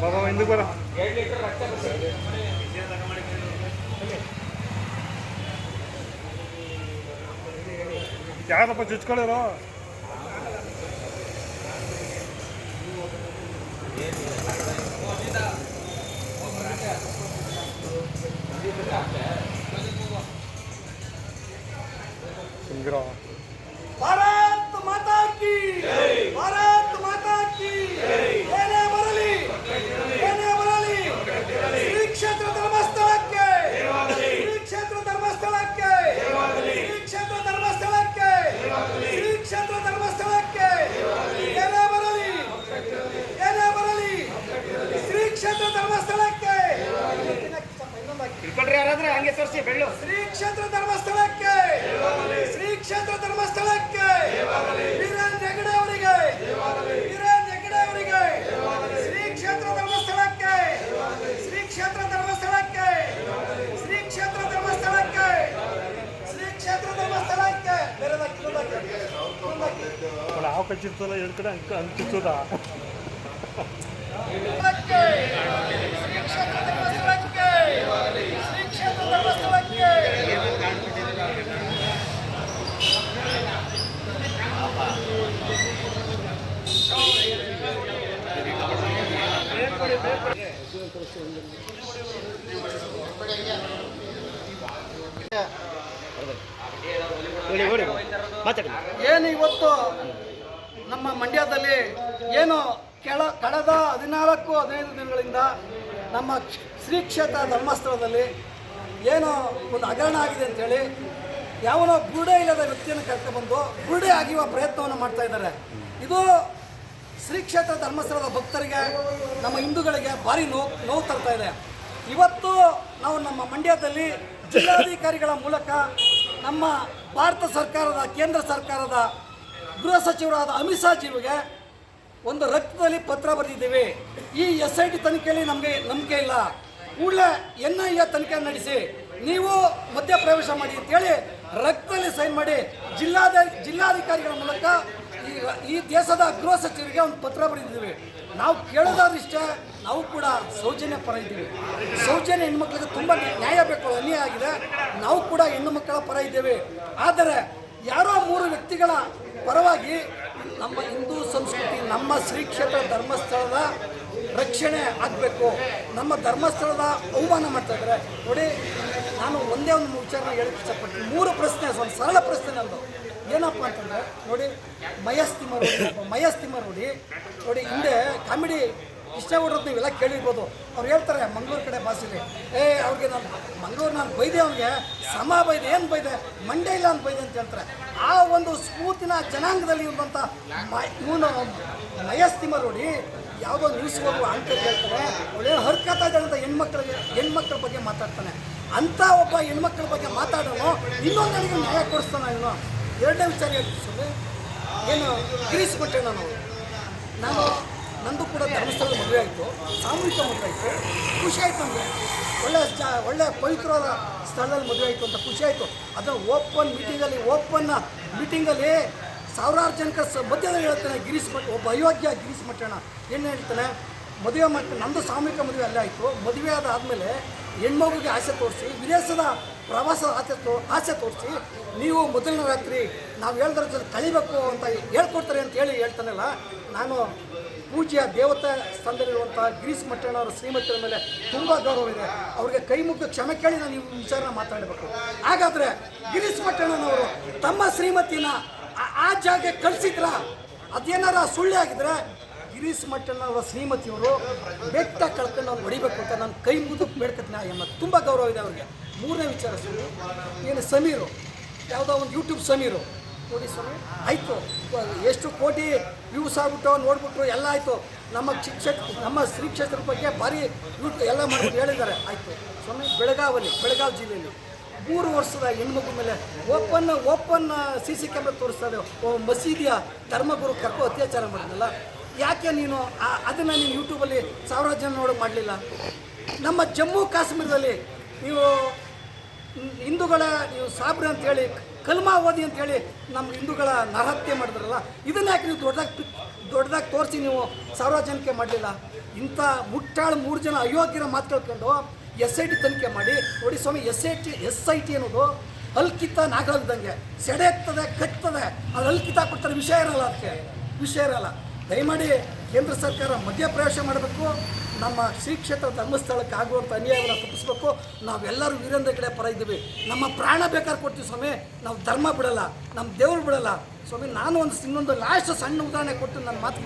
ಬಾಬಾ ಹಿಂದಕ್ಕೆ ಬರ. ಯಾರಪ್ಪ ಚುಚ್ಕೊಳ್ಳೋರು ಹಿಂಗಿರೋ ಹಂಗೆ ತೋರಿಸಿ ಬೆಳ್ಳು. ಶ್ರೀ ಕ್ಷೇತ್ರ ಧರ್ಮಸ್ಥಳಕ್ಕೆ. ಶ್ರೀ ಕ್ಷೇತ್ರ ಧರ್ಮಸ್ಥಳಕ್ಕೆ. ವೀರೇಂದ್ರ ಹೆಗಡೆ ಅವರಿಗೆ. ವೀರೇಂದ್ರ ಹೆಗಡೆ ಅವರಿಗೆ. ಶ್ರೀ ಕ್ಷೇತ್ರ ಧರ್ಮಸ್ಥಳಕ್ಕೆ. ಶ್ರೀ ಕ್ಷೇತ್ರ ಧರ್ಮಸ್ಥಳಕ್ಕೆ. ಶ್ರೀ ಕ್ಷೇತ್ರ ಧರ್ಮಸ್ಥಳಕ್ಕೆ. ಶ್ರೀ ಕ್ಷೇತ್ರ ಧರ್ಮಸ್ಥಳಕ್ಕೆ. ಇನ್ನೊಂದಾಕಿ. ಹಾವು ಕಚ್ಚಿರ್ತಲ್ಲ ಎರಡು ಕಡೆ ಅಂಕ ಅಂಕಿಸೋದ ಶ್ರೀ ಕ್ಷೇತ್ರ ಧರ್ಮಸ್ಥಳಕ್ಕೆ. ಏನು ಇವತ್ತು ನಮ್ಮ ಮಂಡ್ಯದಲ್ಲಿ ಏನು ಕೆಳ ಕಳೆದ ಹದಿನಾಲ್ಕು ಹದಿನೈದು ದಿನಗಳಿಂದ ನಮ್ಮ ಶ್ರೀ ಕ್ಷೇತ್ರ ಧರ್ಮಸ್ಥಳದಲ್ಲಿ ಏನು ಒಂದು ಹಗರಣ ಆಗಿದೆ ಅಂತೇಳಿ ಯಾವನೋ ಬುರುಡೆ ಇಲ್ಲದ ವ್ಯಕ್ತಿಯನ್ನು ಕರ್ಕೊಬಂದು ಬುರುಡೆ ಆಗಿರುವ ಪ್ರಯತ್ನವನ್ನು ಮಾಡ್ತಾ ಇದ್ದಾರೆ. ಇದು ಶ್ರೀ ಕ್ಷೇತ್ರ ಧರ್ಮಸ್ಥಳದ ಭಕ್ತರಿಗೆ, ನಮ್ಮ ಹಿಂದೂಗಳಿಗೆ ಭಾರಿ ನೋವು ನೋವು ತರ್ತಾ ಇದೆ. ಇವತ್ತು ನಾವು ನಮ್ಮ ಮಂಡ್ಯದಲ್ಲಿ ಜಿಲ್ಲಾಧಿಕಾರಿಗಳ ಮೂಲಕ ನಮ್ಮ ಭಾರತ ಸರ್ಕಾರದ, ಕೇಂದ್ರ ಸರ್ಕಾರದ ಗೃಹ ಸಚಿವರಾದ ಅಮಿತ್ ಶಾ ಜೀವಿಗೆ ಒಂದು ರಕ್ತದಲ್ಲಿ ಪತ್ರ ಬರೆದಿದ್ದೀವಿ. ಈ ಎಸ್ ಐ ಟಿ ತನಿಖೆಯಲ್ಲಿ ನಮಗೆ ನಂಬಿಕೆ ಇಲ್ಲ. ಕೂಡಲೇ ಎನ್ ಐ ಎ ತನಿಖೆ ನಡೆಸಿ, ನೀವು ಮಧ್ಯಪ್ರವೇಶ ಮಾಡಿ ಅಂತೇಳಿ ರಕ್ತದಲ್ಲಿ ಸೈನ್ ಮಾಡಿ ಜಿಲ್ಲಾದ ಜಿಲ್ಲಾಧಿಕಾರಿಗಳ ಮೂಲಕ ಈ ಈ ದೇಶದ ಗೃಹ ಸಚಿವರಿಗೆ ಒಂದು ಪತ್ರ ಬರೆದಿದ್ದೀವಿ. ನಾವು ಕೇಳೋದಾದ್ರಿಷ್ಟೇ ನಾವು ಕೂಡ ಸೌಜನ್ಯ ಪರ ಇದ್ದೀವಿ. ಸೌಜನ್ಯ ಹೆಣ್ಮಕ್ಳಿಗೆ ತುಂಬ ನ್ಯಾಯ ಬೇಕು, ಅನ್ಯಾಯ ಆಗಿದೆ. ನಾವು ಕೂಡ ಹೆಣ್ಣು ಮಕ್ಕಳ ಪರ ಇದ್ದೇವೆ. ಆದರೆ ಯಾರೋ ಮೂರು ವ್ಯಕ್ತಿಗಳ ಪರವಾಗಿ ನಮ್ಮ ಹಿಂದೂ ಸಂಸ್ಕೃತಿ, ನಮ್ಮ ಶ್ರೀಕ್ಷೇತ್ರ ಧರ್ಮಸ್ಥಳದ ರಕ್ಷಣೆ ಆಗಬೇಕು. ನಮ್ಮ ಧರ್ಮಸ್ಥಳದ ಅವಮಾನ ಮಾಡ್ತಾ ಇದ್ದಾರೆ ನೋಡಿ, ನಾನು ಒಂದೇ ಒಂದು ವಿಚಾರನ ಹೇಳಕ್ಕೆ ಇಷ್ಟಪಡ್ತೀನಿ. ಮೂರು ಪ್ರಶ್ನೆ ಒಂದು ಸರಳ ಪ್ರಶ್ನೆ ನಂದು. ಏನಪ್ಪ ಅಂತಂದರೆ, ನೋಡಿ ಮಯಸ್ತಿಮ ರೂಢಿ ಮಯಸ್ತಿಮ ರೂಢಿ ನೋಡಿ, ಹಿಂದೆ ಕಾಮಿಡಿ ಕೃಷ್ಣಗೌಡ್ರದ್ದು ನೀವೆಲ್ಲ ಕೇಳಿರ್ಬೋದು. ಅವ್ರು ಹೇಳ್ತಾರೆ, ಮಂಗಳೂರು ಕಡೆ ಭಾಷೆಲಿ ಏ, ಅವ್ರಿಗೆ ನಾನು ಮಂಗಳೂರು ನಾನು ಬೈದೆ ಅವ್ನಿಗೆ. ಸಮ ಬೈದೆ, ಏನು ಬೈದೆ? ಮಂಡ್ಯ ಇಲ್ಲ ಅಂತ ಬೈದೆ ಅಂತ ಹೇಳ್ತಾರೆ. ಆ ಒಂದು ಸ್ಫೂರ್ತಿನ ಜನಾಂಗದಲ್ಲಿ ಇರುವಂಥ ಮ ಇವನು ಯಾವುದೋ ನ್ಯೂಸ್ ಹೋಗುವ ಹೇಳ್ತಾರೆ ಒಳ್ಳೆ ಹರ್ಕತಾ ಇದ್ದಾಳೆ ಅಂತ ಹೆಣ್ಮಕ್ಳಿಗೆ, ಹೆಣ್ಮಕ್ಳ ಬಗ್ಗೆ ಮಾತಾಡ್ತಾನೆ. ಅಂಥ ಒಬ್ಬ ಹೆಣ್ಮಕ್ಳ ಬಗ್ಗೆ ಮಾತಾಡೋನು ಇನ್ನೊಂದು ನನಗೆ ನ್ಯಾಯ ಕೊಡಿಸ್ತಾನೆ ಇವನು. ಎರಡನೇ ವಿಚಾರ ಹೇಳ್ತೀನಿ ಏನು ತಿಳಿಸ್ಬಿಟ್ಟೆ ನಾನು. ನಾನು ನಂದು ಕೂಡ ಧರ್ಮಸ್ಥಳದ ಮದುವೆ ಆಯಿತು, ಸಾಮೂಹಿಕ ಮದುವೆ ಆಯಿತು. ಖುಷಿ ಆಯಿತು ನಮಗೆ ಒಳ್ಳೆ ಜ, ಒಳ್ಳೆ ಪವಿತ್ರವಾದ ಸ್ಥಳದಲ್ಲಿ ಮದುವೆ ಆಯಿತು ಅಂತ ಖುಷಿ ಆಯಿತು. ಅದನ್ನು ಓಪನ್ ಮೀಟಿಂಗಲ್ಲಿ ಓಪನ್ ಮೀಟಿಂಗಲ್ಲಿ ಸಾವಿರಾರು ಜನಕ್ಕೆ ಸ ಮಧ್ಯದಲ್ಲಿ ಹೇಳ್ತಾನೆ ಗಿರೀಶ್ ಮಠ ಒಬ್ಬ ಅಯೋಗ್ಯ ಗಿರೀಶ್ ಮಠಣ ಏನು ಹೇಳ್ತಾನೆ? ಮದುವೆ ಮಠ ನಮ್ಮದು ಸಾಮೂಹಿಕ ಮದುವೆ ಅಲ್ಲೇ ಆಯಿತು. ಮದುವೆ ಆದಮೇಲೆ ಹೆಣ್ಮಗುಗೆ ಆಸೆ ತೋರಿಸಿ, ವಿದೇಶದ ಪ್ರವಾಸ ಆಸೆ ತೋ ಆಸೆ ತೋರಿಸಿ, ನೀವು ಮೊದಲನೇ ರಾತ್ರಿ ನಾವು ಹೇಳ್ದ್ರ ಜೊತೆ ಕಳಿಬೇಕು ಅಂತ ಹೇಳ್ಕೊಡ್ತಾರೆ ಅಂತ ಹೇಳಿ ಹೇಳ್ತಾನಲ್ಲ, ನಾನು ಪೂಜೆಯ ದೇವತಾ ಸ್ಥಾನದಲ್ಲಿರುವಂಥ ಗಿರೀಶ್ ಮಟ್ಟಣ್ಣವರ ಶ್ರೀಮತಿಯ ಮೇಲೆ ತುಂಬ ಗೌರವ ಇದೆ. ಅವ್ರಿಗೆ ಕೈ ಮುಗ್ದು ಕ್ಷಮೆ ಕೇಳಿ ನಾನು ಈ ವಿಚಾರನ ಮಾತಾಡಬೇಕು. ಹಾಗಾದರೆ ಗಿರೀಶ್ ಮಟ್ಟಣ್ಣನವರು ತಮ್ಮ ಶ್ರೀಮತಿನ ಆ- ಜಾಗಕ್ಕೆ ಕಳಿಸಿದ್ರ? ಅದೇನಾರ ಸುಳ್ಳೆ ಆಗಿದ್ರೆ ಗಿರೀಶ್ ಮಟ್ಟಣ್ಣವರ ಶ್ರೀಮತಿಯವರು ಬೆಟ್ಟ ಕಳ್ಕೊಂಡು ಅವ್ನು ಹೊಡಿಬೇಕು ಅಂತ ನಾನು ಕೈ ಮುಗಿದು ಬೇಡ್ಕತ್ತೀನಿ ಆ ಎಮ್ಮ ತುಂಬ ಗೌರವ ಇದೆ ಅವ್ರಿಗೆ. ಮೂರನೇ ವಿಚಾರ ಸುಳ್ಳು. ಏನು ಸಮೀರು? ಯಾವುದೋ ಒಂದು ಯೂಟ್ಯೂಬ್ ಸಮೀರು. ನೋಡಿ ಸ್ವಾಮಿ, ಆಯಿತು. ಎಷ್ಟು ಕೋಟಿ ವ್ಯೂಸ್ ಆಗ್ಬಿಟ್ಟು ನೋಡ್ಬಿಟ್ರು, ಎಲ್ಲ ಆಯಿತು. ನಮ್ಮ ಶಿಕ್ಷಕ, ನಮ್ಮ ಶ್ರೀ ಕ್ಷೇತ್ರದ ಬಗ್ಗೆ ಭಾರಿ ಯೂಟ್ಯೂಬ್ ಎಲ್ಲ ಮಾಡಿ ಹೇಳಿದ್ದಾರೆ. ಆಯಿತು. ಸ್ವಾಮಿ, ಬೆಳಗಾವಲ್ಲಿ, ಬೆಳಗಾವಿ ಜಿಲ್ಲೆಯಲ್ಲಿ. ಮೂರು ವರ್ಷದ ಹೆಣ್ಮಗು ಮೇಲೆ open open C C camera ತೋರಿಸ್ತಾ ಇದೆ. ಓ, ಮಸೀದಿಯ ಧರ್ಮಗುರು ಕರ್ಕೋ ಅತ್ಯಾಚಾರ ಮಾಡಿದ್ನಲ್ಲ. ಯಾಕೆ ನೀನು ಅದನ್ನು ನೀನು ಯೂಟ್ಯೂಬಲ್ಲಿ ಸಾವಿರ ಜನ ನೋಡೋಕೆ ಮಾಡಲಿಲ್ಲ? ನಮ್ಮ ಜಮ್ಮು ಕಾಶ್ಮೀರದಲ್ಲಿ ನೀವು ಹಿಂದೂಗಳ, ನೀವು ಸಾಬ್ರ ಅಂತೇಳಿ ಕಲ್ಮಾವಧಿ ಅಂತೇಳಿ ನಮ್ಮ ಹಿಂದೂಗಳ ನರಹತ್ಯೆ ಮಾಡಿದ್ರಲ್ಲ, ಇದನ್ನ ಯಾಕೆ ನೀವು ದೊಡ್ಡದಾಗಿ ದೊಡ್ಡದಾಗಿ ತೋರಿಸಿ ನೀವು ಸಾರ್ವಜನಿಕ ಮಾಡಲಿಲ್ಲ? ಇಂಥ ಮುಟ್ಟಾಳು ಮೂರು ಜನ ಅಯೋಗ್ಯರ ಮಾತು ಕೇಳ್ಕೊಂಡು ಎಸ್ ಐ ಟಿ ತನಿಖೆ ಮಾಡಿ, ನೋಡಿ ಸ್ವಾಮಿ, S I T, S I T ಅನ್ನೋದು ಅಲ್ಕಿತ ನಾಗಲ್ದಂಗೆ ಸೆಡೆ ಎತ್ತದೆ ಕಟ್ತದೆ ಅದು ಅಲ್ಕಿತ ಕೊಡ್ತಾರೆ ವಿಷಯ ಇರಲ್ಲ ಅದಕ್ಕೆ. ವಿಷಯ ಇರಲ್ಲ. ದಯಮಾಡಿ ಕೇಂದ್ರ ಸರ್ಕಾರ ಮಧ್ಯಪ್ರವೇಶ ಮಾಡಬೇಕು. ನಮ್ಮ ಶ್ರೀ ಕ್ಷೇತ್ರ ಧರ್ಮಸ್ಥಳಕ್ಕೆ ಆಗುವಂಥ ಅನ್ಯಾಯವನ್ನು ತಪ್ಪಿಸ್ಬೇಕು. ನಾವೆಲ್ಲರೂ ವೀರೇಂದ್ರ ಕಡೆ ಪರ ಇದ್ದೀವಿ. ನಮ್ಮ ಪ್ರಾಣ ಬೇಕಾದ್ರೆ ಕೊಡ್ತೀವಿ ಸ್ವಾಮಿ. ನಾವು ಧರ್ಮ ಬಿಡಲ್ಲ. ನಮ್ಮ ದೇವ್ರು ಬಿಡಲ್ಲ. ಸ್ವಾಮಿ, ನಾನು ಒಂದು, ಇನ್ನೊಂದು ಲಾಸ್ಟ್ ಸಣ್ಣ ಉದಾಹರಣೆ ಕೊಟ್ಟು ನನ್ನ ಮಾತು